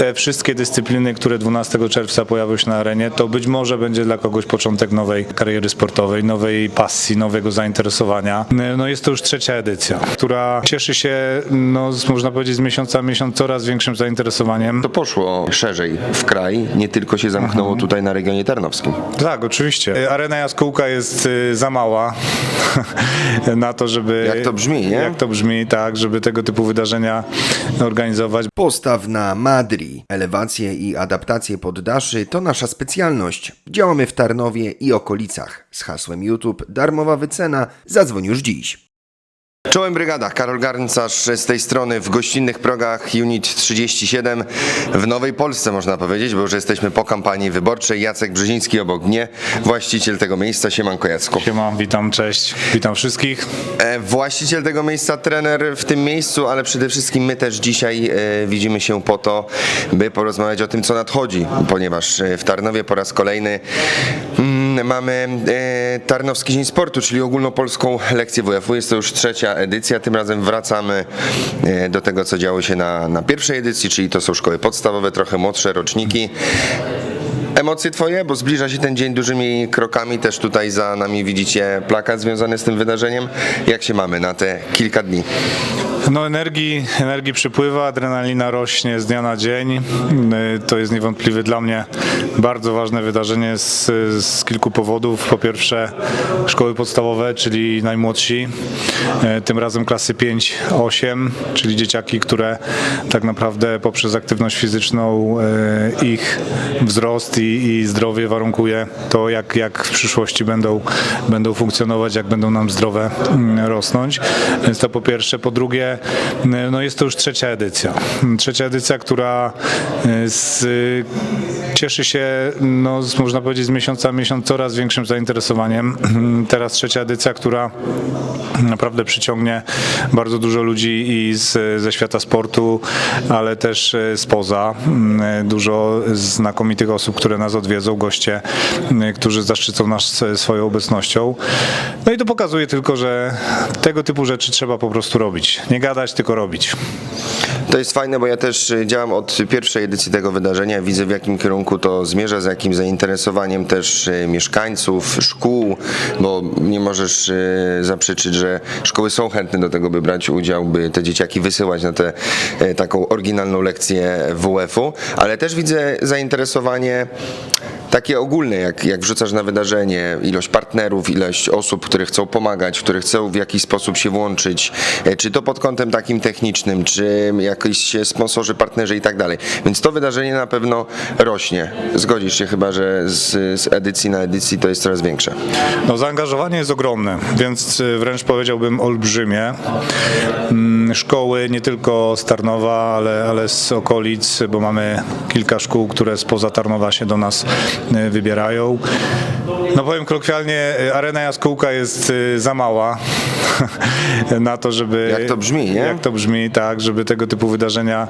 te wszystkie dyscypliny, które 12 czerwca pojawią się na arenie, to być może będzie dla kogoś początek nowej kariery sportowej, nowej pasji, nowego zainteresowania. No jest to już trzecia edycja, która cieszy się, no, z- można powiedzieć, z miesiąca w miesiąc coraz większym zainteresowaniem. To poszło szerzej w kraj, nie tylko się zamknęło tutaj na regionie tarnowskim. Tak, oczywiście. Arena Jaskółka jest y, za mała na to, żeby... Jak to brzmi, nie? Jak to brzmi, tak, żeby tego typu wydarzenia organizować. Postaw na Elewacje i adaptacje poddaszy to nasza specjalność. Działamy w Tarnowie i okolicach. Z hasłem YouTube darmowa wycena. Zadzwoń już dziś. Czołem brygada, Karol Garncarz z tej strony w gościnnych progach Unit 37 w Nowej Polsce można powiedzieć, bo już jesteśmy po kampanii wyborczej. Jacek Brzeziński obok mnie, właściciel tego miejsca, Siemanko Jacku. Siema, witam, cześć, witam wszystkich. E, Właściciel tego miejsca, trener w tym miejscu, ale przede wszystkim my też dzisiaj e, widzimy się po to, by porozmawiać o tym, co nadchodzi, ponieważ e, w Tarnowie po raz kolejny mamy e, Tarnowski Dzień Sportu, czyli ogólnopolską lekcję WF-u. Jest to już trzecia edycja, tym razem wracamy e, do tego, co działo się na, na pierwszej edycji, czyli to są szkoły podstawowe, trochę młodsze roczniki. Emocje twoje, bo zbliża się ten dzień dużymi krokami. Też tutaj za nami widzicie plakat związany z tym wydarzeniem. Jak się mamy na te kilka dni? No energii, energii przypływa, adrenalina rośnie z dnia na dzień. Y, To jest niewątpliwie dla mnie bardzo ważne wydarzenie z, z kilku powodów. Po pierwsze szkoły podstawowe, czyli najmłodsi, y, tym razem klasy 5-8, czyli dzieciaki, które tak naprawdę poprzez aktywność fizyczną y, ich wzrost i, i zdrowie warunkuje to, jak, jak w przyszłości będą, będą funkcjonować, jak będą nam zdrowe mm, rosnąć. Więc to po pierwsze. Po drugie, no jest to już trzecia edycja. Trzecia edycja, która y, z, cieszy się, no, z, można powiedzieć, z miesiąca w miesiąc coraz większym zainteresowaniem. Teraz trzecia edycja, która naprawdę przyciągnie bardzo dużo ludzi i z, ze świata sportu, ale też e, spoza. Mm, Dużo znakomitych osób, które nas odwiedzą, goście, m, którzy zaszczycą nas e, swoją obecnością. No i to pokazuje tylko, że tego typu rzeczy trzeba po prostu robić. Nie gadać, tylko robić. To jest fajne, bo ja też y, działam od pierwszej edycji tego wydarzenia. Widzę w jakim kierunku to zmierza, z jakim zainteresowaniem też y, mieszkańców, szkół, bo nie możesz zaprzeczyć, że szkoły są chętne do tego, by brać udział, by te dzieciaki wysyłać na tę taką oryginalną lekcję WF-u, ale też widzę zainteresowanie takie ogólne, jak, jak wrzucasz na wydarzenie, ilość partnerów, ilość osób, które chcą pomagać, które chcą w jakiś sposób się włączyć, e, czy to pod kątem takim technicznym, czy jakiś sponsorzy, partnerzy i tak dalej. Więc to wydarzenie na pewno rośnie. Zgodzisz się chyba, że z, z edycji na edycji to jest coraz większe. No, zaangażowanie jest ogromne, więc y, wręcz powiedziałbym olbrzymie. Mm, Szkoły nie tylko z Tarnowa, ale, ale z okolic, bo mamy kilka szkół, które spoza Tarnowa się do nas y, wybierają. No powiem kolokwialnie, y, arena Jaskółka jest y, za mała na to, żeby... Jak to brzmi, nie? Jak to brzmi, tak, żeby tego typu wydarzenia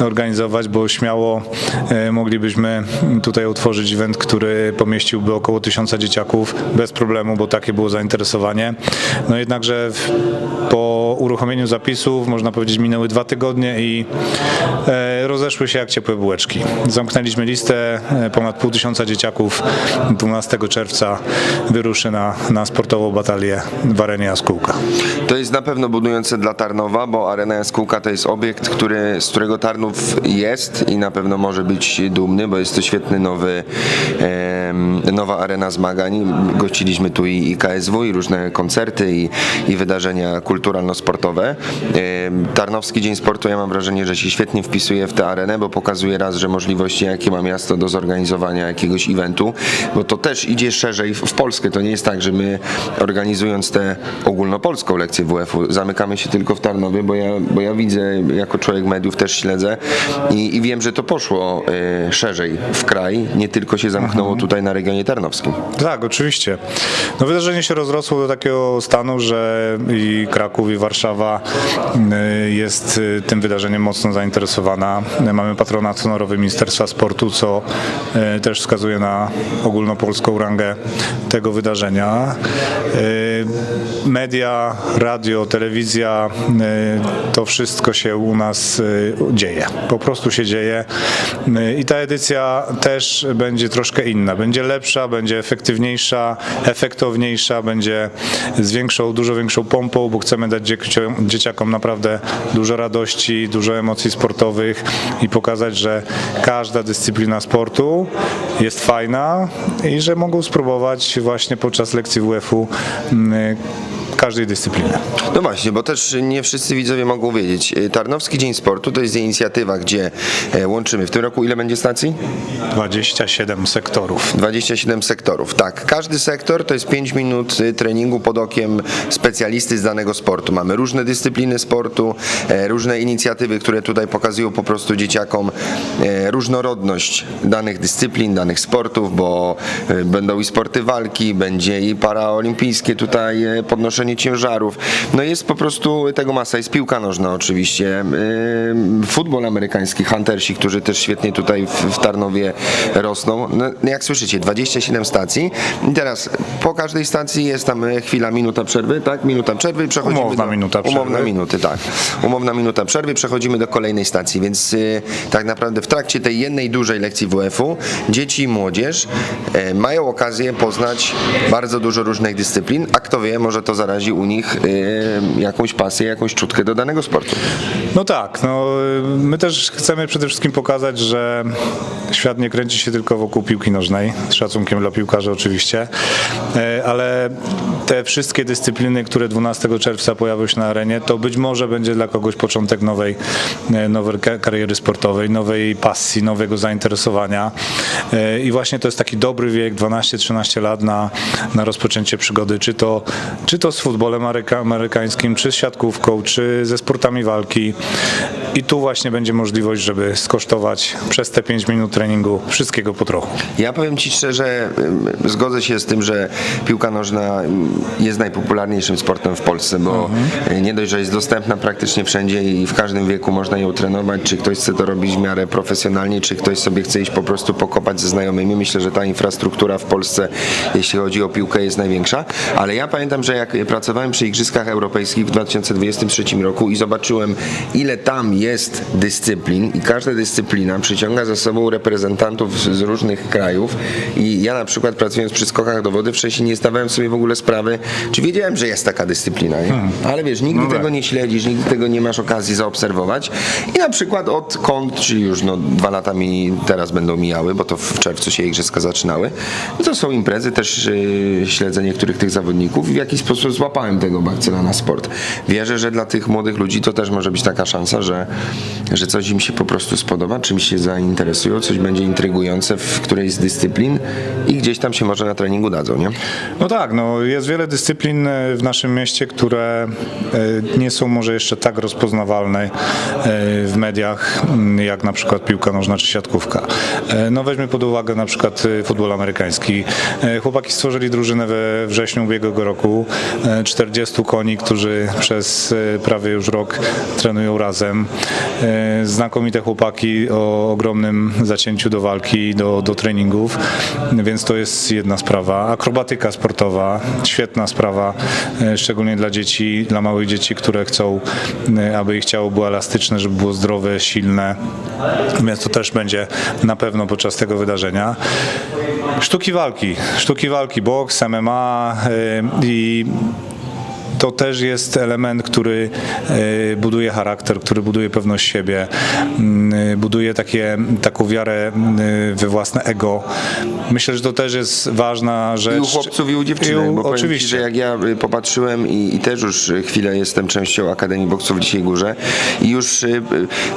organizować, bo śmiało e, moglibyśmy tutaj utworzyć event, który pomieściłby około tysiąca dzieciaków bez problemu, bo takie było zainteresowanie. No jednakże po uruchomieniu można powiedzieć, minęły dwa tygodnie i e, rozeszły się jak ciepłe bułeczki. Zamknęliśmy listę, e, ponad pół tysiąca dzieciaków 12 czerwca wyruszy na, na sportową batalię w arenie Jaskółka. To jest na pewno budujące dla Tarnowa, bo Arena Jaskółka to jest obiekt, który, z którego Tarnów jest i na pewno może być dumny, bo jest to świetny nowy, nowa arena zmagań. Gościliśmy tu i, KSW, i różne koncerty, i, i wydarzenia kulturalno-sportowe. Tarnowski Dzień Sportu, ja mam wrażenie, że się świetnie wpisuje w tę arenę, bo pokazuje raz, że możliwości, jakie ma miasto do zorganizowania jakiegoś eventu, bo to też idzie szerzej w, Polskę. To nie jest tak, że my organizując tę ogólnopolską lekcję WF-u zamykamy się tylko w Tarnowie, bo ja, bo ja widzę, jako człowiek mediów też śledzę i, i wiem, że to poszło e, szerzej w kraj, nie tylko się zamknęło tutaj na regionie tarnowskim. Tak, oczywiście. No wydarzenie się rozrosło do takiego stanu, że i Kraków, i Warszawa y, jest y, tym wydarzeniem mocno zainteresowana. Y, Mamy patronat honorowy Ministerstwa Sportu, co też wskazuje na ogólnopolską rangę tego wydarzenia. Media, radio, telewizja, to wszystko się u nas dzieje. Po prostu się dzieje. I ta edycja też będzie troszkę inna. Będzie lepsza, będzie efektywniejsza, efektowniejsza, będzie z większą, dużo większą pompą, bo chcemy dać dzieciakom naprawdę dużo radości, dużo emocji sportowych i pokazać, że każda dyscyplina sportu jest fajna i że mogą spróbować właśnie podczas lekcji WF-u każdej dyscypliny. No właśnie, bo też nie wszyscy widzowie mogą wiedzieć. Tarnowski Dzień Sportu to jest inicjatywa, gdzie e, łączymy w tym roku ile będzie stacji? 27 sektorów. 27 sektorów. Tak, każdy sektor to jest 5 minut y, treningu pod okiem specjalisty z danego sportu. Mamy różne dyscypliny sportu, e, różne inicjatywy, które tutaj pokazują po prostu dzieciakom e, różnorodność danych dyscyplin, danych sportów, bo e, będą i sporty walki, będzie i paraolimpijskie tutaj e, podnoszenie ciężarów. No jest po prostu tego masa. Jest piłka nożna oczywiście, futbol amerykański, huntersi, którzy też świetnie tutaj w, Tarnowie rosną. No, jak słyszycie, 27 stacji. I teraz po każdej stacji jest tam e, chwila, minuta przerwy, tak? Minuta przerwy i przechodzimy Umowna do... minuta przerwy. Umowna minuty, tak. Umowna minuta przerwy, przechodzimy do kolejnej stacji, więc y, tak naprawdę w trakcie tej jednej dużej lekcji WF-u dzieci i młodzież e, mają okazję poznać bardzo dużo różnych dyscyplin, a kto wie, może to zarazi u nich y, jakąś pasję, jakąś czutkę do danego sportu. No tak, no, my też chcemy przede wszystkim pokazać, że świat nie kręci się tylko wokół piłki nożnej, z szacunkiem dla piłkarzy oczywiście, e, ale te wszystkie dyscypliny, które 12 czerwca pojawią się na arenie, to być może będzie dla kogoś początek nowej, nowej ka- kariery sportowej, nowej pasji, nowego zainteresowania i właśnie to jest taki dobry wiek, 12-13 lat na, na rozpoczęcie przygody, czy to, czy to futbolem ameryka, amerykańskim, czy z siatkówką, czy ze sportami walki. I tu właśnie będzie możliwość, żeby skosztować przez te 5 minut treningu wszystkiego po trochu. Ja powiem Ci szczerze, zgodzę się z tym, że piłka nożna ym, jest najpopularniejszym sportem w Polsce, bo y, nie dość, że jest dostępna praktycznie wszędzie i w każdym wieku można ją trenować, czy ktoś chce to robić w miarę profesjonalnie, czy ktoś sobie chce iść po prostu pokopać ze znajomymi. Myślę, że ta infrastruktura w Polsce, jeśli chodzi o piłkę, jest największa, ale ja pamiętam, że jak pracowałem przy Igrzyskach Europejskich w 2023 roku i zobaczyłem, ile tam jest dyscyplin i każda dyscyplina przyciąga za sobą reprezentantów z różnych krajów i ja na przykład pracując przy skokach do wody wcześniej nie zdawałem sobie w ogóle sprawy, czy wiedziałem, że jest taka dyscyplina, nie? ale wiesz, nigdy No tak. tego nie śledzisz, nigdy tego nie masz okazji zaobserwować i na przykład odkąd, czyli już no, dwa lata mi teraz będą mijały, bo to w czerwcu się igrzyska zaczynały, no to są imprezy, też yy, śledzę niektórych tych zawodników i w jakiś sposób złapałem tego bakcyla na sport. Wierzę, że dla tych młodych ludzi to też może być taka szansa, że, że coś im się po prostu spodoba, czymś się zainteresują, coś będzie intrygujące w którejś z dyscyplin i gdzieś tam się może na treningu dadzą, nie? No tak, no jest wiele dyscyplin e, w naszym mieście, które e, nie są może jeszcze tak rozpoznawalne e, w mediach, m, jak na przykład piłka nożna czy siatkówka. No weźmy pod uwagę na przykład futbol amerykański. Chłopaki stworzyli drużynę we wrześniu ubiegłego roku, e, 40 koni, którzy przez prawie już rok trenują razem. E, Znakomite chłopaki o ogromnym zacięciu do walki, do, do treningów, więc to jest jedna sprawa. Akrobatyka sportowa, świetna sprawa, e, szczególnie dla dzieci, dla małych dzieci, które chcą, e, aby ich ciało było elastyczne, żeby było zdrowe, silne, więc to też będzie na pewno podczas tego wydarzenia. Sztuki walki, sztuki walki, boks, MMA i to też jest element, który e, buduje charakter, który buduje pewność siebie, mm, buduje takie, taką wiarę mm, we własne ego. Myślę, że to też jest ważna rzecz. I u chłopców, i u dziewczynek, bo powiem Ci, oczywiście. że jak ja y, popatrzyłem i, i też już y, chwilę jestem częścią Akademii Boksu w Dzisiaj Górze i już y,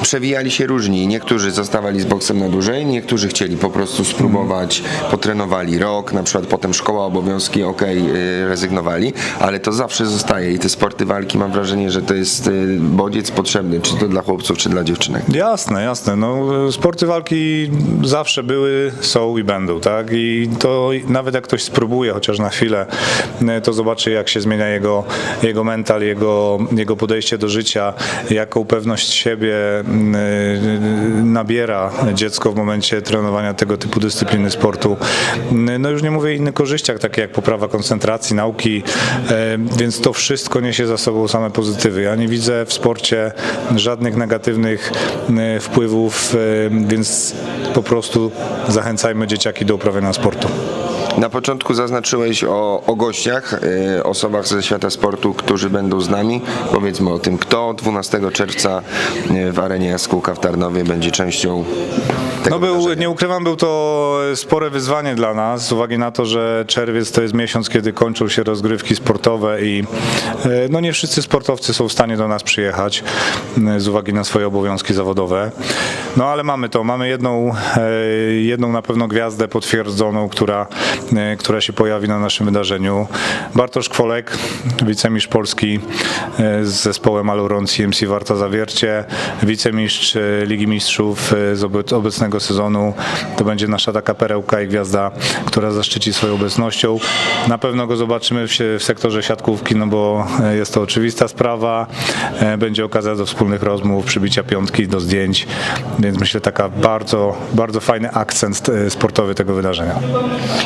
przewijali się różni. Niektórzy zostawali z boksem na dłużej, niektórzy chcieli po prostu spróbować, potrenowali rok, na przykład potem szkoła, obowiązki, y, rezygnowali, ale to zawsze zostało i te sporty walki mam wrażenie, że to jest y, bodziec potrzebny, czy to dla chłopców, czy dla dziewczynek. Jasne, jasne. No, sporty walki zawsze były, są i będą, tak? I to nawet jak ktoś spróbuje chociaż na chwilę, e, to zobaczy jak się zmienia jego, jego mental, jego, jego podejście do życia, jaką pewność siebie e, nabiera dziecko w momencie trenowania tego typu dyscypliny sportu. No już nie mówię o innych korzyściach, takie jak poprawa koncentracji, nauki, więc to wszystko niesie za sobą same pozytywy. Ja nie widzę w sporcie żadnych negatywnych e, wpływów, e, więc po prostu zachęcajmy dzieciaki do uprawiania sportu. Na początku zaznaczyłeś o, o gościach, y, osobach ze świata sportu, którzy będą z nami. Powiedzmy o tym, kto 12 czerwca y, w arenie Jaskółka w Tarnowie będzie częścią tego No był, wydarzenia. nie ukrywam, był to spore wyzwanie dla nas, z uwagi na to, że czerwiec to jest miesiąc, kiedy kończą się rozgrywki sportowe i e, no nie wszyscy sportowcy są w stanie do nas przyjechać e, z uwagi na swoje obowiązki zawodowe. No ale mamy to, mamy jedną, e, jedną na pewno gwiazdę potwierdzoną, która, e, która się pojawi na naszym wydarzeniu. Bartosz Kwolek, wicemistrz Polski e, z zespołem Aluron CMC Warta Zawiercie, wicemistrz e, Ligi Mistrzów e, z obe- obecnego sezonu. To będzie nasza taka perełka i gwiazda, która zaszczyci swoją obecnością. Na pewno go zobaczymy w, sektorze siatkówki, no bo jest to oczywista sprawa. Będzie okazja do wspólnych rozmów, przybicia piątki, do zdjęć, więc myślę taka bardzo, bardzo fajny akcent sportowy tego wydarzenia.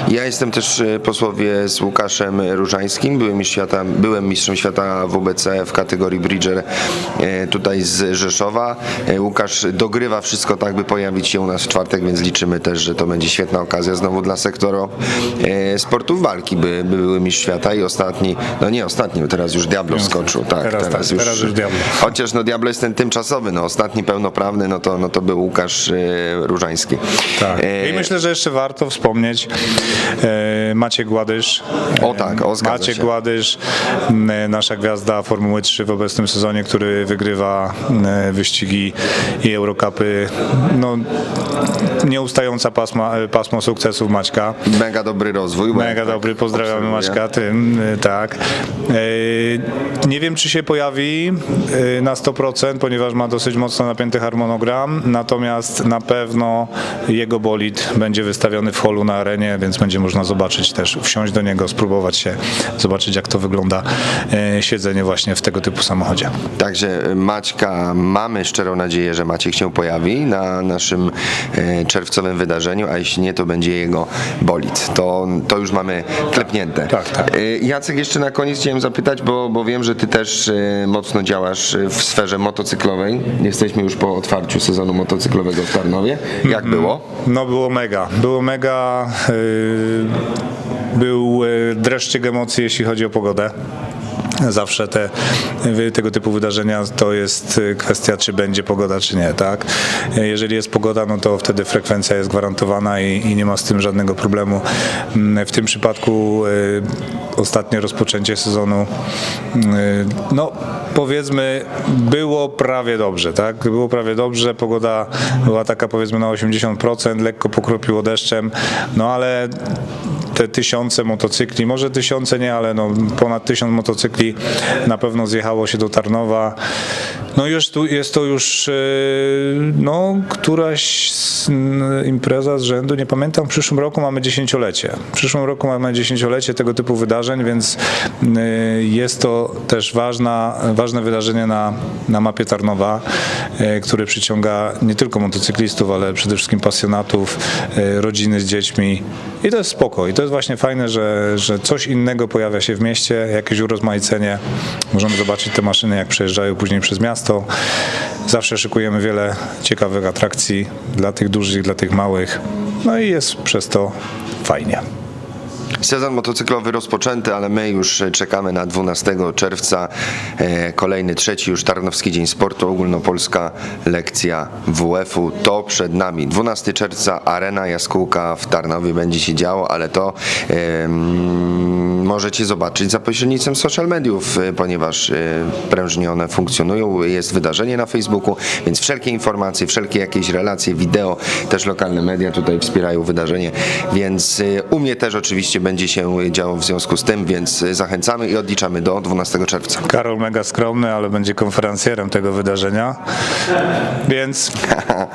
Ja jestem też y, posłowie z Łukaszem Różańskim, byłem, świata, byłem mistrzem świata WBC w kategorii Bridger y, tutaj z Rzeszowa. Y, Łukasz dogrywa wszystko tak, by pojawić się u nas w czwartek, więc liczymy też, że to będzie świetna okazja znowu dla sektora sportów walki, by, by były mistrz świata i ostatni, no nie ostatni, bo teraz już Diablo skoczył. Tak, Teraz tak, teraz już Diablo. Chociaż no Diablo jest ten tymczasowy, no ostatni pełnoprawny, no to, no to był Łukasz Różański. Tak. E, I myślę, że jeszcze warto wspomnieć e, Maciek Gładysz. O tak, o, zgadza Maciek się. Gładysz, m, nasza gwiazda Formuły 3 w obecnym sezonie, który wygrywa e, wyścigi i Eurocupy. No, nieustająca pasma, e, pasmo sukcesów Maćka. Mega dobry rozwój. Mega tak dobry, pozdrawiamy. Maćka tym, tak. Nie wiem, czy się pojawi na 100%, ponieważ ma dosyć mocno napięty harmonogram, natomiast na pewno jego bolid będzie wystawiony w holu na arenie, więc będzie można zobaczyć też, wsiąść do niego, spróbować się, zobaczyć jak to wygląda y, siedzenie właśnie w tego typu samochodzie. Także y, Maćka, mamy szczerą nadzieję, że Maciek się pojawi na naszym e, czerwcowym wydarzeniu, a jeśli nie, to będzie jego bolid. To, to już mamy klepnięte. Tak, tak. E, Jacek, jeszcze na koniec chciałem zapytać, bo, bo wiem, że ty też e, mocno działasz e, w sferze motocyklowej. Jesteśmy już po otwarciu sezonu motocyklowego w Tarnowie. Jak było? No było mega, było mega. Był yy, dreszczyk emocji, jeśli chodzi o pogodę. Zawsze te, wy- tego typu wydarzenia to jest y, kwestia, czy będzie pogoda, czy nie, tak? Y, Jeżeli jest pogoda, no to wtedy frekwencja jest gwarantowana i, i nie ma z tym żadnego problemu. Mm, W tym przypadku y, ostatnie rozpoczęcie sezonu, y, no powiedzmy, było prawie dobrze, tak? Było prawie dobrze, pogoda była taka powiedzmy na 80%, lekko pokropiło deszczem, no ale te tysiące motocykli, może tysiące nie, ale no ponad tysiąc motocykli na pewno zjechało się do Tarnowa. No już tu jest to już e, no, któraś impreza z rzędu, nie pamiętam, w przyszłym roku mamy dziesięciolecie. W przyszłym roku mamy dziesięciolecie tego typu wydarzeń, więc e, jest to też ważna, ważne wydarzenie na, na mapie Tarnowa, e, które przyciąga nie tylko motocyklistów, ale przede wszystkim pasjonatów, rodziny z dziećmi. I to jest spoko. I to jest właśnie fajne, że, że coś innego pojawia się w mieście, jakieś urozmaicenie. Możemy zobaczyć te maszyny, jak przejeżdżają później przez miasto. Zawsze szykujemy wiele ciekawych atrakcji dla tych dużych, dla tych małych. No i jest przez to fajnie. Sezon motocyklowy rozpoczęty, ale my już czekamy na 12 czerwca. E, Kolejny, trzeci już Tarnowski Dzień Sportu, ogólnopolska lekcja WF-u. To przed nami. 12 czerwca Arena Jaskółka w Tarnowie będzie się działo, ale to możecie zobaczyć za pośrednictwem social mediów, e, ponieważ e, prężnie one funkcjonują. Jest wydarzenie na Facebooku, więc wszelkie informacje, wszelkie jakieś relacje, wideo, też lokalne media tutaj wspierają wydarzenie, więc u mnie też oczywiście będzie się działo w związku z tym, więc zachęcamy i odliczamy do 12 czerwca. Karol mega skromny, ale będzie konferencjerem tego wydarzenia, więc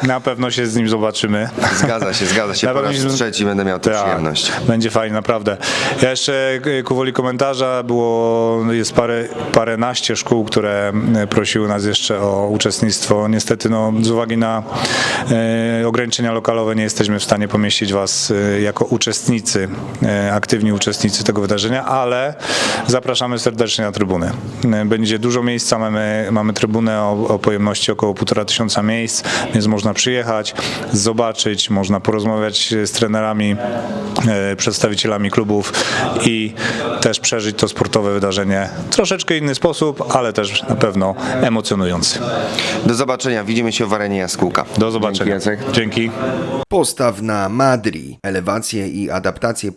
na pewno się z nim zobaczymy. Zgadza się, zgadza się. Na Po raz się- trzeci będę miał tę Tak, przyjemność. Będzie fajnie, naprawdę. Ja jeszcze e, ku woli komentarza było, jest parę, paręnaście szkół, które e, prosiły nas jeszcze o uczestnictwo. Niestety no, z uwagi na e, ograniczenia lokalowe nie jesteśmy w stanie pomieścić Was e, jako uczestnicy, e, aktywni uczestnicy tego wydarzenia, ale zapraszamy serdecznie na trybuny. E, Będzie dużo miejsca, mamy, mamy trybunę o, o pojemności około półtora tysiąca miejsc, więc można przyjechać, zobaczyć, można porozmawiać z trenerami, e, przedstawicielami klubów i też przeżyć to sportowe wydarzenie w troszeczkę inny sposób, ale też na pewno emocjonujący. Do zobaczenia, widzimy się w arenie Jaskółka. Do zobaczenia. Dzięki, Jacek. Dzięki. Postaw na Madri. Elewacje i adaptacje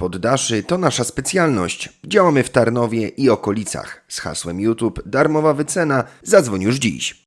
to nasza specjalność. Działamy w Tarnowie i okolicach. Z hasłem YouTube darmowa wycena. Zadzwoń już dziś.